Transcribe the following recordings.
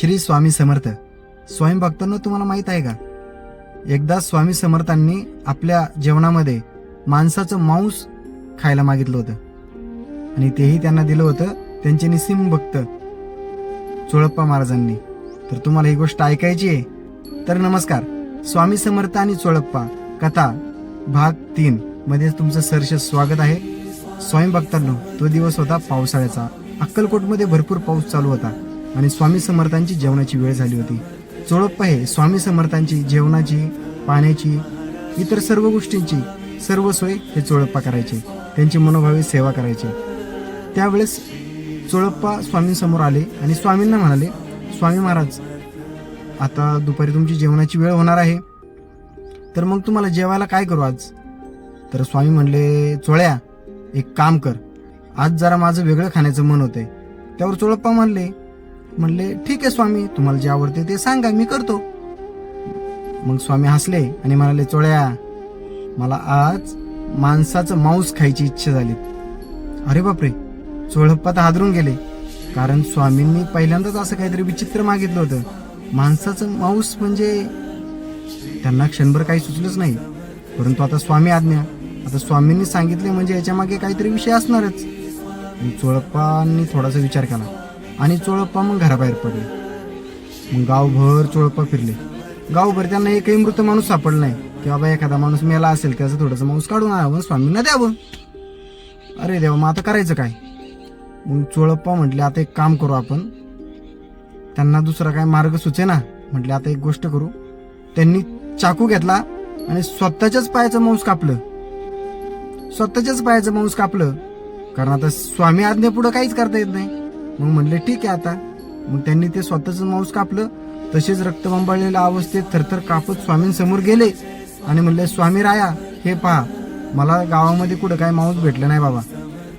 श्री स्वामी समर्थ. स्वयंभक्तांना तुम्हाला माहीत आहे का? एकदा स्वामी समर्थांनी आपल्या जेवणामध्ये माणसाचं मांस खायला मागितलं होतं. आणि तेही त्यांना दिलं होतं त्यांचे निसिम भक्त चोळप्पा महाराजांनी. तर तुम्हाला ही गोष्ट ऐकायची आहे? तर नमस्कार. स्वामी समर्थ आणि चोळप्पा कथा भाग तीन मध्ये तुमचं सहर्ष स्वागत आहे. स्वयंभक्तांनो तो दिवस होता पावसाळ्याचा. अक्कलकोटमध्ये भरपूर पाऊस चालू होता. आणि स्वामी समर्थांची जेवणाची वेळ झाली होती. चोळप्पा हे स्वामी समर्थांची जेवणाची पाण्याची इतर सर्व गोष्टींची सर्व सोय हे चोळप्पा करायचे. त्यांची मनोभावी सेवा करायचे. त्यावेळेस चोळप्पा स्वामींसमोर आले आणि स्वामींना म्हणाले स्वामी महाराज आता दुपारी तुमची जेवणाची वेळ होणार आहे. तर मग तुम्हाला जेवायला काय करू आज? तर स्वामी म्हणले चोळ्या एक काम कर. आज जरा माझं वेगळं खाण्याचं मन होतंय. त्यावर चोळप्पा म्हणले म्हणले ठीक आहे स्वामी तुम्हाला जे आवडते ते सांगा मी करतो. मग स्वामी हसले आणि म्हणाले चोळ्या मला आज माणसाचं मांस खायची इच्छा झाली. अरे बापरे चोळप्पा तर हादरून गेले. कारण स्वामींनी पहिल्यांदाच असं काहीतरी विचित्र मागितलं होतं. माणसाचं मांस म्हणजे त्यांना क्षणभर काही सुचलंच नाही. परंतु आता स्वामी आज्ञा आता स्वामींनी सांगितले म्हणजे याच्या मागे काहीतरी विषय असणारच. चोळप्पांनी थोडासा विचार केला. आणि चोळप्पा मग घराबाहेर पडले. मग गावभर चोळप्पा फिरले. गावभर त्यांना एकही मृत माणूस सापडला नाही. की बाबा एखादा माणूस मेला असेल त्याचं थोडंसं माणूस काढून आणावं स्वामींना द्यावं. अरे देवा मग आता करायचं काय? मग चोळप्पा म्हटले आता एक काम करू आपण. त्यांना दुसरा काय मार्ग सुचे ना म्हटले आता एक गोष्ट करू. त्यांनी चाकू घेतला आणि स्वतःच्याच पायाचं मांस कापलं. स्वतःच्याच पायाचं मांस कापलं. कारण आता स्वामी आज्ञेपुढं काहीच करता येत नाही. मग म्हणले ठीक आहे आता. मग त्यांनी ते स्वतःच मांस कापलं. तसेच रक्तबंबाळलेल्या अवस्थेत थरथर कापत स्वामींसमोर गेले आणि म्हणले स्वामी राया हे पहा मला गावामध्ये कुठं काय मांस भेटलं नाही बाबा.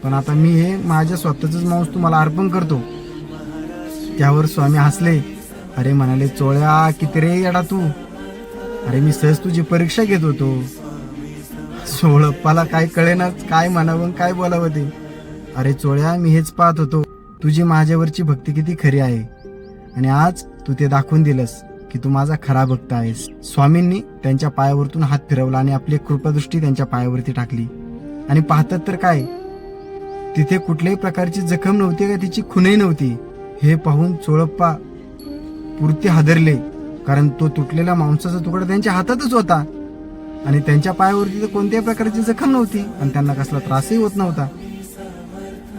पण आता मी हे माझ्या स्वतःच मांस तुम्हाला अर्पण करतो. त्यावर स्वामी हसले. अरे म्हणाले चोळ्या किती रे येडा तू. अरे मी सहज तुझी परीक्षा घेत होतो. सोळप्पाला काय कळेनाच काय म्हणावं काय बोलावं ते. अरे चोळ्या मी हेच पाहत होतो. तुझी माझ्यावरची भक्ती किती खरी आहे. आणि आज तू ते दाखवून दिलंस की तू माझा खरा भक्त आहेस. स्वामींनी त्यांच्या पायावरतून हात फिरवला आणि आपली कृपादृष्टी त्यांच्या पायावरती टाकली. आणि पाहतात तर काय? तिथे कुठल्याही प्रकारची जखम नव्हती का? तिची खुनही नव्हती. हे पाहून चोळप्पा पुरते हादरले. कारण तो तुटलेला मांसाचा तुकडा त्यांच्या हातातच होता. आणि त्यांच्या पायावरती तर कोणत्याही प्रकारची जखम नव्हती. आणि त्यांना कसला त्रासही होत नव्हता.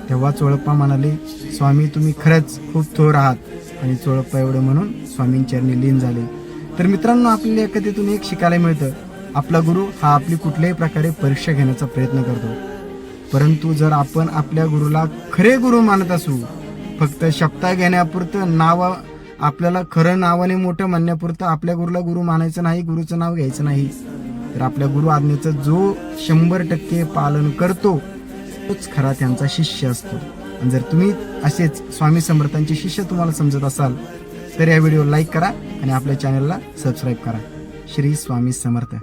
तेव्हा चोळप्पा म्हणाले स्वामी तुम्ही खरंच खूप थोर आहात. आणि चोळप्पा एवढं म्हणून स्वामींचरणी लीन झाले. तर मित्रांनो आपल्याला या कथेतून एक शिकायला मिळतं. आपला गुरु हा आपली कुठल्याही प्रकारे परीक्षा घेण्याचा प्रयत्न करतो. परंतु जर आपण आपल्या गुरुला खरे गुरु मानत असू फक्त शब्दा घेण्यापुरतं नाव आपल्याला खरं नावाने मोठं म्हणण्यापुरतं आपल्या गुरुला गुरु मानायचं नाही गुरुचं नाव घ्यायचं नाही तर आपल्या गुरु आज्ञेचं जो शंभर टक्के पालन करतो तोच खरा त्यांचा शिष्य असतो. आणि जर तुम्ही असेच स्वामी समर्थांचे शिष्य तुम्हाला समजत असाल तर या व्हिडिओ लाईक करा आणि आपल्या चॅनलला सबस्क्राईब करा. श्री स्वामी समर्थ.